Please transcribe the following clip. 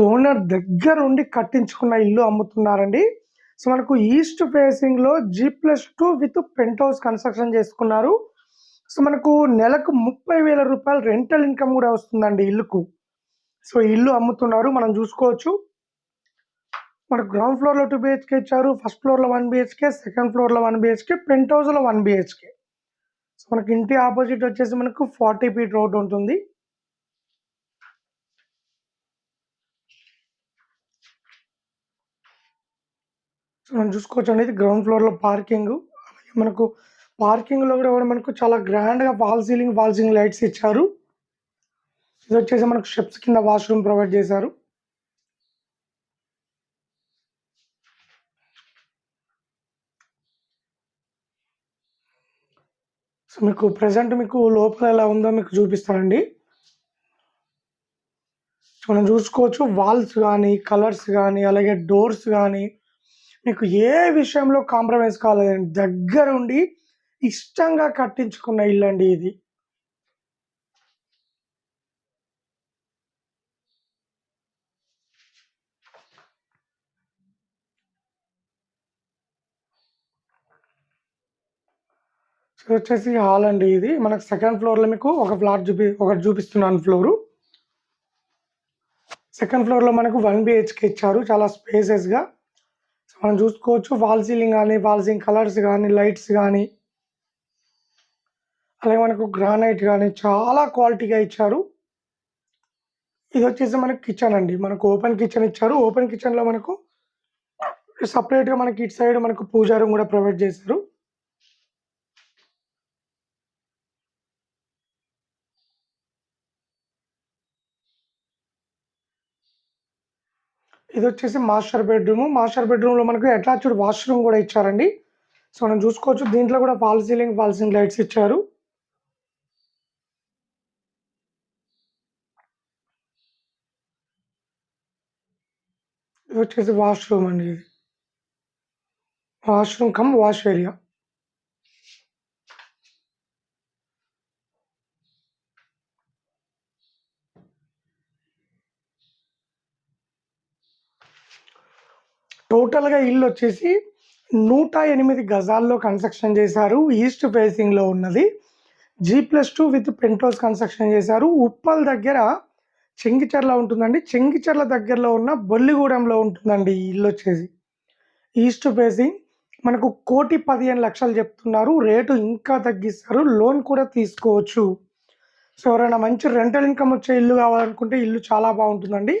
Owner దగ్గర ఉండి కట్టించుకున్న ఇల్లు అమ్ముతున్నారండి. సో మనకు ఈస్ట్ ఫేసింగ్లో G plus two with penthouse construction చేసుకున్నారు. సో మనకు నెలకు ముప్పై వేల రూపాయలు రెంటల్ ఇన్కమ్ కూడా వస్తుందండి ఇల్లుకు. సో ఇల్లు అమ్ముతున్నారు మనం చూసుకోవచ్చు. మనకు గ్రౌండ్ ఫ్లోర్లో టూ బిహెచ్కే ఇచ్చారు ఫస్ట్ ఫ్లోర్లో వన్ బిహెచ్కే సెకండ్ ఫ్లోర్లో వన్ బిహెచ్కే పెంట్ హౌస్లో వన్ బిహెచ్కే. సో మనకి ఇంటి ఆపోజిట్ వచ్చేసి మనకు ఫార్టీ ఫీట్ రోడ్ ఉంటుంది. మనం చూసుకోవచ్చు అనేది గ్రౌండ్ ఫ్లోర్లో పార్కింగ్ అలాగే మనకు పార్కింగ్లో కూడా మనకు చాలా గ్రాండ్గా wall ceiling wall ceiling lights ఇచ్చారు. ఇది వచ్చేసి మనకు షెప్స్ కింద వాష్రూమ్ ప్రొవైడ్ చేశారు. సో మీకు ప్రెసెంట్ మీకు లోపల ఎలా ఉందో మీకు చూపిస్తానండి. సో మనం చూసుకోవచ్చు వాల్స్ కానీ కలర్స్ కానీ అలాగే డోర్స్ కానీ మీకు ఏ విషయంలో కాంప్రమైజ్ కాలేదండి దగ్గరుండి ఇష్టంగా కట్టించుకున్న ఇల్లు అండి ఇది వచ్చేసి హాల్ అండి ఇది. మనకు సెకండ్ ఫ్లోర్లో మీకు ఒక ఫ్లాట్ చూపి ఒకటి చూపిస్తున్నాను ఫ్లోరు. సెకండ్ ఫ్లోర్లో మనకు వన్ బిహెచ్కే ఇచ్చారు చాలా స్పేసెస్గా. మనం చూసుకోవచ్చు వాల్ సీలింగ్ కానీ వాల్ సీలింగ్ కలర్స్ కానీ లైట్స్ కానీ అలాగే మనకు గ్రానైట్ కానీ చాలా క్వాలిటీగా ఇచ్చారు. ఇది వచ్చేసి మనకు కిచెన్ అండి. మనకు ఓపెన్ కిచెన్ ఇచ్చారు. ఓపెన్ కిచెన్లో మనకు సపరేట్గా మనకి ఇటు సైడ్ మనకు పూజా రూమ్ కూడా ప్రొవైడ్ చేశారు. ఇది వచ్చేసి మాస్టర్ బెడ్రూమ్. మాస్టర్ బెడ్రూమ్లో మనకు అటాచ్డ్ వాష్రూమ్ కూడా ఇచ్చారండి. సో మనం చూసుకోవచ్చు. దీంట్లో కూడా fall ceiling fall ceiling lights ఇచ్చారు. ఇది వచ్చేసి వాష్రూమ్ అండి ఇది. Washroom cum wash area. టోటల్గా ఇల్లు వచ్చేసి నూట ఎనిమిది గజాల్లో కన్స్ట్రక్షన్ చేశారు. ఈస్ట్ ఫేసింగ్లో ఉన్నది. G plus two with penthouse construction చేశారు. ఉప్పల్ దగ్గర చెంగిచెర్ల ఉంటుందండి. చెంగిచెర్ల దగ్గరలో ఉన్న బొల్లిగూడెంలో ఉంటుందండి ఈ ఇల్లు వచ్చేసి ఈస్ట్ ఫేసింగ్ మనకు కోటి పదిహేను లక్షలు చెప్తున్నారు. రేటు ఇంకా తగ్గిస్తారు. లోన్ కూడా తీసుకోవచ్చు. సో ఎవరైనా మంచి రెంటల్ ఇన్కమ్ వచ్చే ఇల్లు కావాలనుకుంటే ఇల్లు చాలా బాగుంటుందండి.